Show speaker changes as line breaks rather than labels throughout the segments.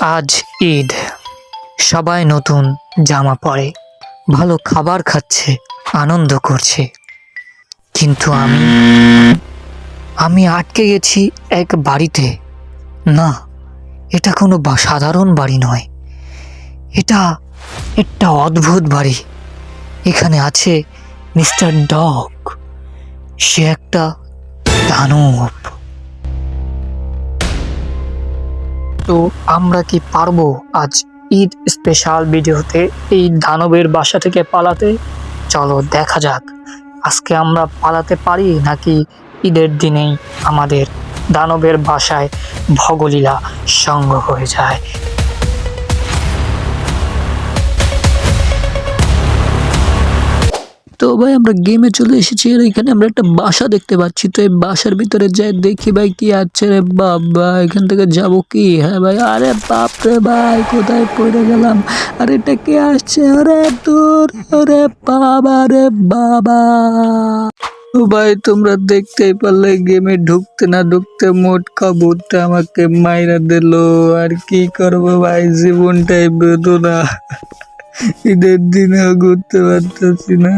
আজ ঈদ। সবাই নতুন জামা পরে, ভালো খাবার খাচ্ছে, আনন্দ করছে। কিন্তু আমি আমি আটকে গেছি এক বাড়িতে। না, এটা কোনো সাধারণ বাড়ি নয়। এটা একটা অদ্ভুত বাড়ি। এখানে আছে মিস্টার ডগ। সে একটা দানব। তো আমরা কি পারব আজ ঈদ স্পেশাল ভিডিওতে এই দানবের বাসা থেকে পালাতে? চলো দেখা যাক। আজকে আমরা পালাতে পারি নাকি ঈদের দিনেই আমাদের দানবের বাসায় ভগলীলা সঙ্গ হয়ে যায়? তো ভাই, আমরা গেমে চলে এসেছি আর এখানে আমরা একটা বাসা দেখতে পাচ্ছি। তো এই বাসার ভিতরে যাই, দেখি ভাই কি আছে রে বাবা, এখান থেকে যাব কি? হ্যাঁ ভাই, আরে বাপ রে ভাই, কোথায় পড়ে গেলাম? আরে এটা কে আসছে? আরে দূর আরে বাবা রে বাবা। ভাই, তোমরা দেখতেই পারলে গেমে ঢুকতে না ঢুকতে মোট কাবুরটা আমাকে মাইরা দিল। আর কি করব ভাই? জীবনটাই বেদনা। ঈদের দিনেও ঘুরতে পারতেছি না।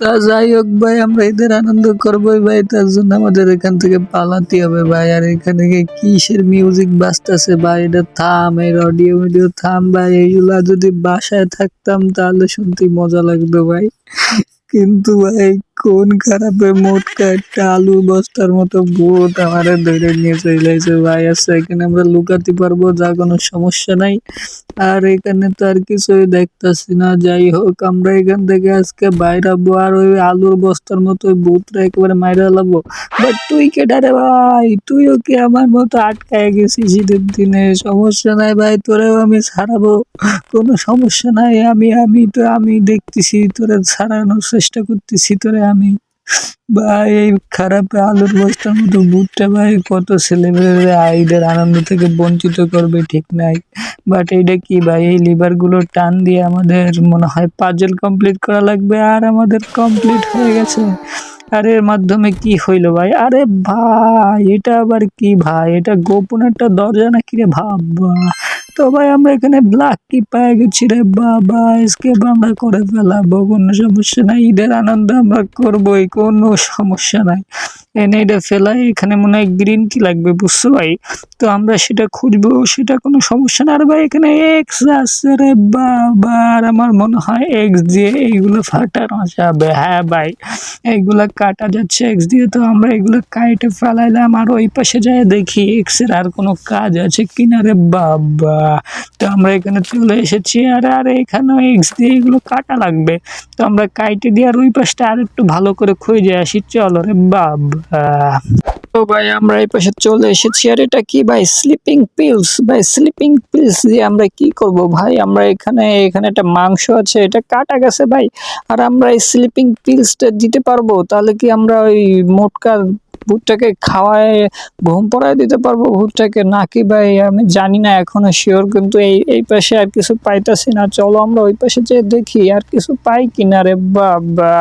তা যাই হোক ভাই, আমরা ঈদের আনন্দ করবোই ভাই, তার জন্য আমাদের এখান থেকে পালাতে হবে ভাই, আর এখানে কিসের মিউজিক বাজতেছে ভাই, এটা থাম, এর অডিও ভিডিও থাম ভাই এইগুলা যদি বাসায় থাকতাম তাহলে শুনতে মজা লাগতো ভাই। কিন্তু ভাই কোন খারাপে মোটকা একটা আলু বস্তার মতো ভূত আমারে ধরে নিয়ে চলে এসে ভাই আছে এখানে আমরা লুকাতে পারব, যা কোনো সমস্যা নাই। আর এখানে তো আর কিছুই দেখতাছি না। যাই হোক, আমরা এখান থেকে আজকে বাইরাবো আর ওই আলুর বস্তার মতো ভূতটা একেবারে মাইরা লাবো। বাট তুই কেটা রে ভাই? তুইও কি আমার মতো আটকায় গেছিস শীতের দিনে? সমস্যা নাই ভাই, তোরেও আমি ছাড়াবো। কোনো সমস্যা নাই, আমি আমি তো, আমি দেখতেছি, তোরে ছাড়ানোর চেষ্টা করতেছি, তোরে আমি ভাই, এই খারাপ আলুর বস্তার মতো বুটটা ভাই কত ছেলেমেয়েরা আইদের আনন্দ থেকে বঞ্চিত করবে, ঠিক নাই। বাট এইটা কি ভাই, এই লিভারগুলো টান দিয়ে আমাদের মনে হয় পাজল কমপ্লিট করা লাগবে আর আমাদের কমপ্লিট হয়ে গেছে। আর এর মাধ্যমে কি হইল ভাই? আরে ভাই, এটা আবার কি ভাই? এটা গোপন একটা দরজা নাকি রে? ভাবা। তো ভাই, আমরা এখানে ব্ল্যাক কি পেয়ে গেছি রে বাবা। এসকে আমরা করে ফেলাবো, কোনো সমস্যা নাই। ঈদের আনন্দ আমরা করবোই, কোনো সমস্যা নাই। এনে এটা ফেলাই এখানে মনে হয় গ্রিন কি লাগবে, বুঝছ ভাই? তো আমরা সেটা খুঁজবো, সেটা কোনো সমস্যা না। আর ভাই, এখানে এক্স আছে রে বাবা, আর আমার মনে হয় এক্স দিয়ে এইগুলো ফাটানো যাবে। হ্যাঁ ভাই, এইগুলা কাটা যাচ্ছে এক্স দিয়ে, তো আমরা এগুলো কাইটে ফেলাইলাম। আর ওই পাশে যায় দেখি এক্সের আর কোনো কাজ আছে কিনা রে বাবা। তো আমরা এখানে চলে এসেছি, আর আর এখানেও এক্স দিয়ে এগুলো কাটা লাগবে। তো আমরা কাইটে দিয়ে আর ওই পাশটা আর একটু ভালো করে খুঁজে আসি। চলো রে বাবা। তো ভাই, আমরা এই পাশে চলে এসেছি। আর এটা কি ভাই? স্লিপিং পিলস ভাই স্লিপিং পিলস দিয়ে আমরা কি করব ভাই? আমরা এখানে এখানে একটা মাংস আছে, এটা কাটা গেছে ভাই। আর আমরা এই স্লিপিং পিলসটা দিতে পারব? তাহলে কি আমরা ওই মোটকা ভূতটাকে খাওয়ায় ঘুম পড়ায় দিতে পারব ভূতটাকে নাকি ভাই, আমি জানি না এখনও শিওর কিন্তু এই এই পাশে আর কিছু পাইতাছি না। চলো আমরা ওই পাশে যে দেখি, আর কিছু পাই কিনা রে বাবা?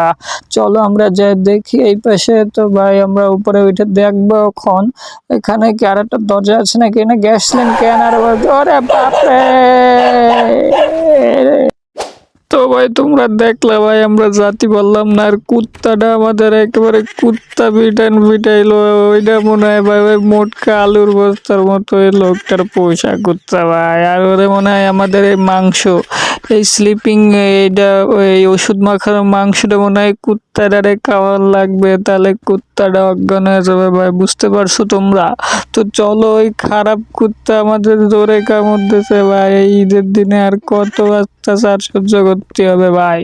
চলো আমরা যে দেখি, এই পাশে তো ভাই আমরা উপরে উঠে দেখব এখন। এখানে কি আর একটা দরজা আছে নাকি? না গ্যাস লাইন কেন আর আরে বাপরে! তো ভাই, তোমরা দেখলে ভাই, আমরা জাতি বললাম না, আর কুত্তাটা আমাদের একেবারে কুত্তা বিটান বিটাইলো ওইটা মনে হয় ভাই, ওই মোটকা আলুর বস্তার মতো এই লোকটার পয়সা কুত্তা ভাই। আর ওরে মনে হয় আমাদের এই মাংস, এই স্লিপিং এইটা ওই ওষুধ মাখার মাংসটা মনে হয় কুত্তাটারে খাওয়ার লাগবে। তাহলে কুত্তাটা অজ্ঞান হয়ে যাবে ভাই, বুঝতে পারছ তোমরা? তো চলো, ওই খারাপ কুত্তা আমাদের জোরে কামড় দিছে ভাই, এই ঈদের দিনে আর কত অত্যাচার সহ্য করতে হবে, ভাই।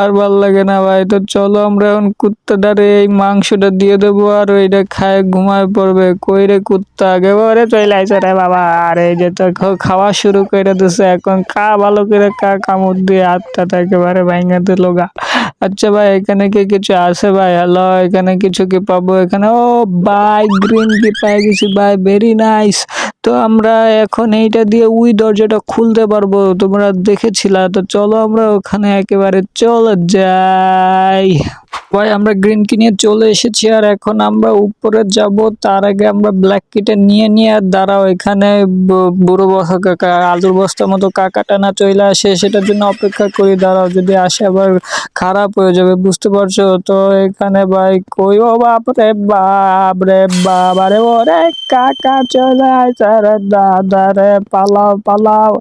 আর ভালো লাগে না, ভাই। তো চলো আমরা এখন কুত্তাটারে এই মাংসটা দিয়ে দেবো আর ওইটা খায় ঘুমায় পড়বে। কইরে কুত্তা? আগে ওরে চলে আইছে রে বাবা। আর এই যে তো খাওয়া শুরু করে দিছে। এখন কা ভালো করে কা কামড় দিয়ে হাতটা একেবারে ভাঙে দিল গা। আচ্ছা ভাই, এখানে কি কিছু আছে ভাই? হ্যালো, এখানে কিছু কি পাবো এখানে? ও ভাই গ্রিন কি পেয়ে গেছি ভাই। ভেরি নাইস তো আমরা এখন এইটা দিয়ে ওই দরজাটা খুলতে পারব। তোমরা দেখেছিলা? তো চলো আমরা ওখানে একেবারে চলো যাই। ভাই, আমরা গ্রিন কি নিয়ে চলে এসেছি আর এখন আমরা উপরে যাব। তার আগে আমরা ব্ল্যাক কিটা নিয়ে নিয়ে আর দাঁড়াও এখানে বুড়ো বসা, কাকা, আলুর বস্তার মতো কাকাটা না চলে আসে। সেটার জন্য অপেক্ষা করি, দাঁড়াও যদি আসে আবার খারাপ হয়ে যাবে, বুঝতে পারছ? তো এখানে ভাই কই, ও বাপ রে বাপ রে বাবা রে ওরে কাকা চলে আসে রে দাদা রে, পালাও পালাও,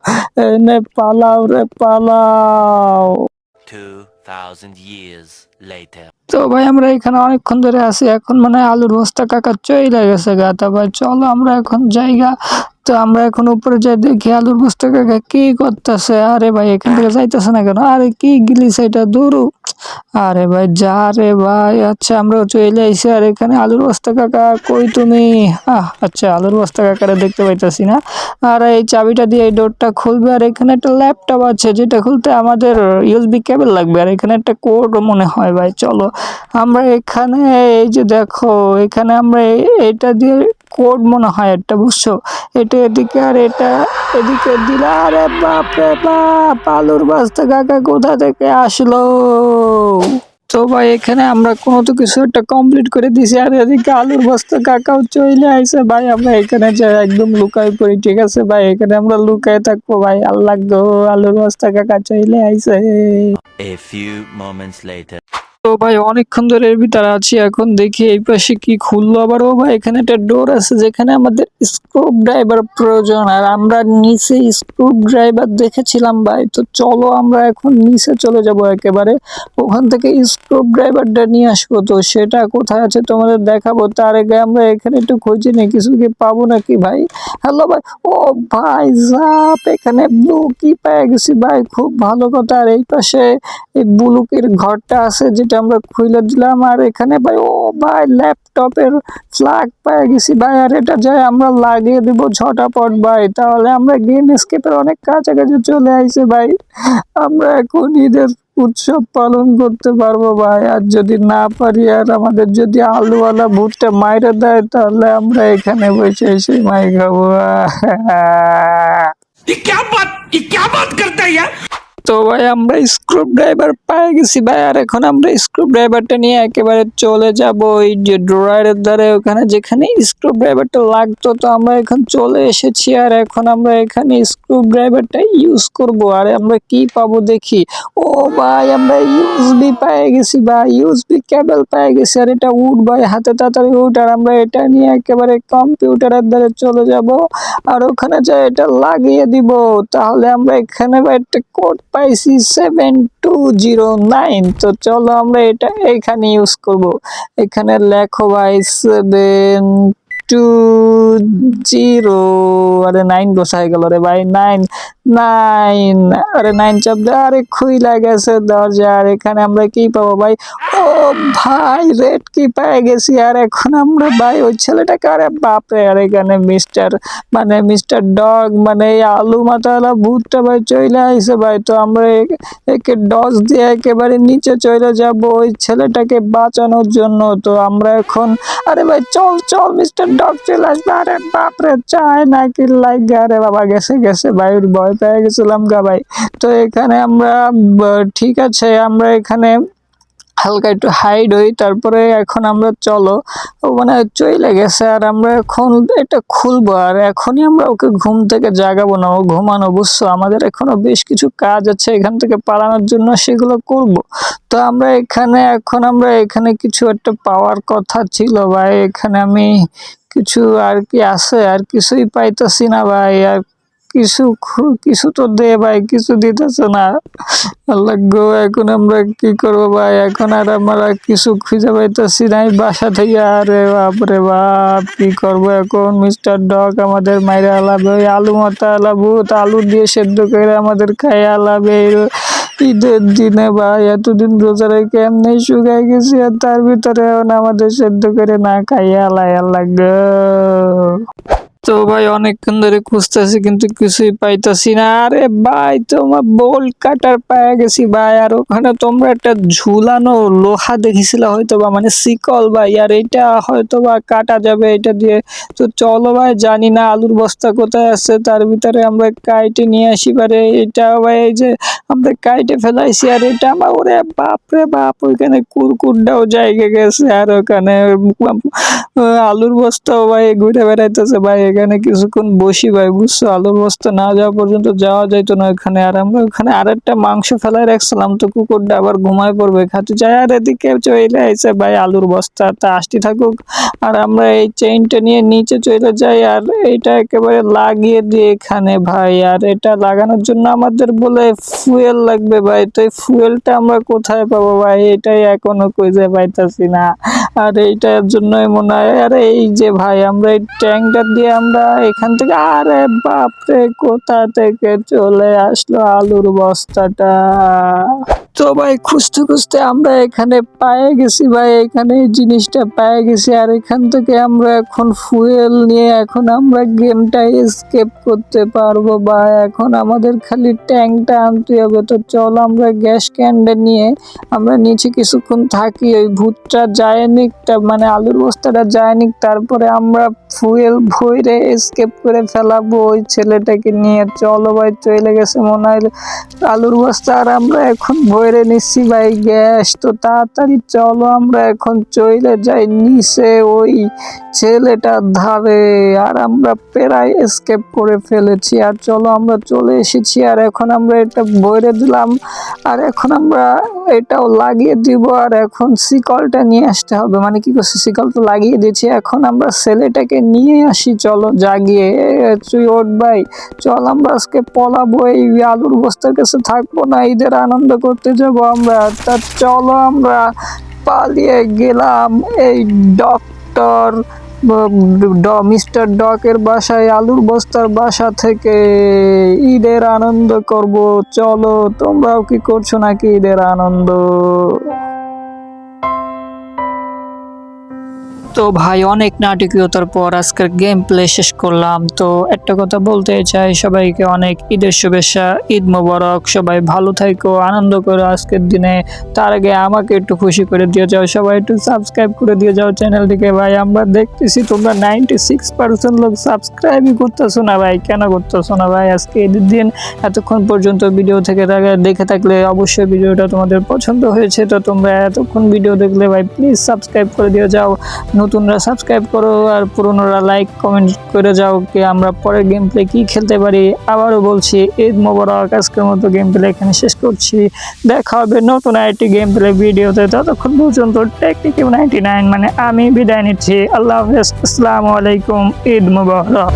এনে পালাও রে, পালাও।
2,000 years later.
তো ভাই আমরা এখানে অনেকক্ষণ ধরে আছি এখন মানে আলুর বস্তা কাকা চলে গেছে গা তা ভাই চলো আমরা এখন জায়গা তো আমরা এখন উপরে যাই দেখি আলুর বস্তা, কাকা কি করতেছে? আরে ভাই, এখান থেকে যাইতেছে না কেন? আরে কি গিলিস এটা? দূরু আরে ভাই, যা রে ভাই। আচ্ছা আমরা চলে আইসি। আর এখানে আলুর বস্তা, কাকা, কই তুমি? আচ্ছা আলুর বস্তা, কাকারে দেখতে পাইতাছি না। আর এই চাবিটা দিয়ে এই ডোরটা খুলবে। আর এখানে একটা ল্যাপটপ আছে, যেটা খুলতে আমাদের ইউএসবি কেবল লাগবে। আর এখানে একটা কোড মনে হয়, ভাই, চলো। আমরা এখানে, এই যে দেখো, এখানে আমরা এটা দিয়ে কোড মনে হয় একটা, বুঝছ? এটা এদিকে আর এটা এদিকে দিলে, আরে বাপ রে বাপ, আলুর বাস্তা কাকা কোথা থেকে আসলো? তো ভাই, এখানে আমরা কোনো তো কিছু একটা কমপ্লিট করে দিছি। আর এদিকে আলুর বস্তা কাকাও চলে আইসে ভাই, আমরা এখানে যে একদম লুকাই পড়ি, ঠিক আছে? ভাই, এখানে আমরা লুকাই থাকব, ভাই, আল্লাহ গো, আলুর বস্তা কাকা চলে আইসে
A few moments later.
তো ভাই অনেকক্ষণ ধরে এর ভিতরে আছি, এখন দেখি এই পাশে কি খুললো আবার। ও ভাই, এখানে একটা ডোর আছে যেখানে আমাদের স্ক্রুপ ড্রাইভার প্রয়োজন, আর আমরা নিচে স্ক্রু ড্রাইভার দেখেছিলাম ভাই। তো চলো আমরা এখন নিচে চলে যাব একেবারে। ওখান থেকে স্ক্রু ড্রাইভারটা নিয়ে আসব। তো সেটা কোথায় আছে তোমাদের দেখাবো? তার আগে আমরা এখানে একটু খুঁজে নিই, কিছু কি পাবো নাকি ভাই? হ্যালো ভাই, ও ভাই জাপ এখানে ব্লু কি পেয়ে গেছি ভাই। খুব ভালো কথা। আর এই পাশে এই বুলুকের ঘরটা আছে যেটা আমরা খুলে দিলাম আর এখানে ভাই ও ভাই ল্যাপটপের ফ্ল্যাগ পেয়ে গেছি ভাই আর এটা যাই আমরা লাগিয়ে দিব ঝটাপট ভাই তাহলে আমরা গেম স্কেপের অনেক কাছাকাছি চলে আইছে ভাই আমরা এখন ঈদের উৎসব পালন করতে পারবো ভাই আর যদি না পারি আর আমাদের যদি আলুওয়ালা ভূতটা মাইরে দেয় তাহলে আমরা এখানে বসে এসে মাই খাবো
ये क्या बात ये क्या बात करता है यार
তো ভাই, আমরা স্ক্রু ড্রাইভার পেয়ে গেছি ভাই, আর এখন আমরা স্ক্রু ড্রাইভারটা নিয়ে একেবারে চলে যাব ওই যে ড্রয়ারের দ্বারে, ওখানে যেখানে স্ক্রু ড্রাইভারটা লাগতো, তো আমরা এখন চলে এসেছি, আর এখন আমরা এখানে স্ক্রু ড্রাইভারটা ইউজ করব, আর আমরা কি পাবো দেখি। ও ভাই, আমরা ইউএসবি পেয়ে গেছি ভাই ইউএসবি কেবল পেয়ে গেছি, আর এটা উঠ ভাই, হাতে তাড়াতাড়ি উঠ, আর আমরা এটা নিয়ে একেবারে কম্পিউটারের দ্বারে চলে যাব, আর ওখানে যা এটা লাগিয়ে দিব, তাহলে আমরা এখানে বা একটা কোড পাইছি সেভেন টু জিরো নাইন তো চলো আমরা এটা এখানে ইউজ করব। এখানে লেখো ভাই সেভেন টু জিরো আরে নাইন বসাই গেল রে ভাই নাইন নাইন আরে নাইন চাপ দে আরে খুইলা গেছে দরজা, আর এখানে আমরা কি পাবো ভাই? ও ভাই রেড কি পেয়ে গেছি, আর এখন আমরা ভাই, ওই ছেলেটাকে, আরে বাপরে, আর এখানে মিস্টার মানে মিস্টার ডগ মানে এই আলু মাথাওয়ালা ভূতটা ভাই চলে আইসে ভাই, তো আমরা একে ডস দিয়ে একেবারে নিচে চলে যাব ওই ছেলেটাকে বাঁচানোর জন্য, তো আমরা এখন, আরে ভাই, চল চল মিস্টার ডগ চলে আসবে আরে বাপরে, চায় নাকি লাগে আরে বাবা, গেছে গেছে, ভাই ভয় পেয়ে গেছিলাম গা ভাই। তো এখানে আমরা ঠিক আছে, আমরা এখানে হালকা একটু হাইড হই, তারপরে এখন আমরা চলো। মানে চলে গেছে, আর আমরা এখন এটা খুলবো, আর এখনই আমরা ওকে ঘুম থেকে জাগাবো না, ও ঘুমানো, বুঝছ? আমাদের এখনও বেশ কিছু কাজ আছে এখান থেকে পালানোর জন্য, সেগুলো করব। তো আমরা এখানে, এখন আমরা এখানে কিছু একটা পাওয়ার কথা ছিল ভাই, এখানে আমি কিছু আর কি আছে, আর কিছুই পাইতেছি না ভাই, আর কিছু কিছু তো দে ভাই, কিছু দিতেছে না। আল্লাহ গো, এখন আমরা কি করব ভাই? এখন আর আমরা কিছু খুঁজে পাইতেছি নাই বাসা থেকে। আরে বাপ রে বাপ, কি করব এখন? মিস্টার ডগ আমাদের মাইরে আলাবে আলু মাথা আলাবো আলু দিয়ে সেদ্ধ করে আমাদের খাইয়ে আলাবে ঈদের দিনে ভাই, এতদিন রোজা রেখে এমনি শুকাই গেছি আর তার ভিতরে আমাদের সেদ্ধ করে না খাইয়া আল্লাহ গো। তো ভাই অনেকক্ষণ ধরে খুঁজতেছি, কিন্তু কিছুই পাইতাছি না। আরে ভাই, তোমার বোল কাটার পায়ে গেছি ভাই, আর ওখানে তোমরা একটা ঝুলানো লোহা দেখেছিলে হয়তো বা মানে শিকল ভাই, আর এটা হয়তো বা কাটা যাবে এটা দিয়ে। তো চলো ভাই, জানি না আলুর বস্তা কোথায় আছে, তার ভিতরে আমরা কাইটে নিয়ে আসি পারে এটা ভাই এই যে আমরা কাইটে ফেলাইছি, আর এটা আমার ওরে বাপরে বাপ, ওইখানে কুরকুরটাও জায়গা গেছে, আর ওখানে আলুর বস্তাও ভাই ঘুরে বেড়াইতেছে ভাই এখানে কিছুক্ষণ বসি ভাই, বুঝছ? আলুর বস্তা না যাওয়া পর্যন্ত যাওয়া যাইতো না ওখানে আর আমরা ওখানে আরেকটা মাংস ফেলাই রাখছিলাম, তো কুকুরটা আবার ঘুমায় পড়বে। খাতে যায়, আর এদিকে চলে আইছে ভাই আলুর বস্তা, তা আসতে থাকুক। আর আমরা এই চেইনটা নিয়ে নিচে চলে যাই, আর এটা একেবারে লাগিয়ে দিই এখানে ভাই। আর এটা লাগানোর জন্য আমাদের বলে ফুয়েল লাগবে ভাই। তো এই ফুয়েলটা আমরা কোথায় পাবো ভাই? এটাই এখনও খুঁজে পাইতাছি না। আর এইটার জন্যই মনে হয়, আরে এই যে ভাই, আমরা এই ট্যাঙ্কটা দিয়ে আমরা এখান থেকে, আরে বাপরে, কোথা থেকে চলে আসলো আলুর বস্তাটা? তো ভাই, খুঁজতে খুঁজতে আমরা এখানে পায়ে গেছি ভাই, এখানে এই জিনিসটা পায়ে গেছি, আর এখান থেকে আমরা এখন ফুয়েল নিয়ে এখন আমরা গেমটা এসকেপ করতে পারব বা এখন আমাদের খালি ট্যাঙ্কটা আনতে হবে, তো চল আমরা গ্যাস ক্যানটা নিয়ে আমরা নিচে কিছুক্ষণ থাকি, ওই ভূতটা যায় নিক মানে আলুর বস্তাটা যায় নিক তারপরে আমরা ফুয়েল ভইরে এসকেপ করে ফেলাবো ওই ছেলেটাকে নিয়ে। চলো ভাই, চলে গেছে মনে হয়। আলুর বস্তা আর আমরা এখন ভরে নিচ্ছি ভাই, গ্যাস। তো তাড়াতাড়ি চলো, আমরা এখন চলে যাই নিচে ওই ছেলেটার ধারে। আর আমরা প্রায় এসকেপ করে ফেলেছি। আর চলো, আমরা চলে এসেছি। আর এখন আমরা এটা ভরে দিলাম। আর এখন আমরা এটাও লাগিয়ে দিব। আর এখন শিকলটা নিয়ে আসতে হবে। মানে কি করছে? শিকল তো লাগিয়ে দিয়েছি। এখন আমরা ছেলেটাকে নিয়ে আসি। চলো জাগিয়ে। তুই ওঠ ভাই। চল আমরা আজকে পলাবো। এই আলুর বস্তার কাছে থাকব না। ঈদের আনন্দ করতে যাব আমরা। তা চলো আমরা পালিয়ে গেলাম এই ডক্টর মিস্টার ডকের বাসায় আলুর বস্তার বাসা থেকে। ঈদের আনন্দ করব। চলো, তোমরাও কি করছ নাকি ঈদের আনন্দ? তো ভাই, অনেক নাটকীয়তার পর আজকের গেম প্লে শেষ করলাম। তো একটা কথা বলতে চাই, সবাইকে অনেক ঈদের শুভেচ্ছা, ঈদ মোবারক, সবাই ভালো থাকো আনন্দ করো আজকের দিনে। তার আগে আমাকে একটু খুশি করে দিয়ে যাও, সবাই একটু সাবস্ক্রাইব করে দিয়ে যাও চ্যানেলটিকে ভাই, আমরা দেখতেছি তোমরা নাইনটি সিক্স পার্সেন্ট লোক সাবস্ক্রাইবই করতেছো না ভাই, কেন করতেছো না ভাই? আজকে ঈদের দিন, এতক্ষণ পর্যন্ত ভিডিও থেকে দেখে থাকলে অবশ্যই ভিডিওটা তোমাদের পছন্দ হয়েছে। তো তোমরা এতক্ষণ ভিডিও দেখলে ভাই প্লিজ সাবস্ক্রাইব করে দিয়ে যাও। নতুনরা সাবস্ক্রাইব করো আর পুরনোরা লাইক কমেন্ট করে যাও কি আমরা পরের গেম প্লে কী খেলতে পারি। আবারও বলছি, ঈদ মোবারক, আজকের মতো গেম প্লে এখানে শেষ করছি। দেখা হবে নতুন আইটি গেম প্লে ভিডিওতে ততক্ষণ পর্যন্ত টেকনিক নাইনটি নাইন মানে আমি বিদায় নিচ্ছি। আল্লাহ হাফেজ। আসসালামু আলাইকুম, ঈদ মোবারক।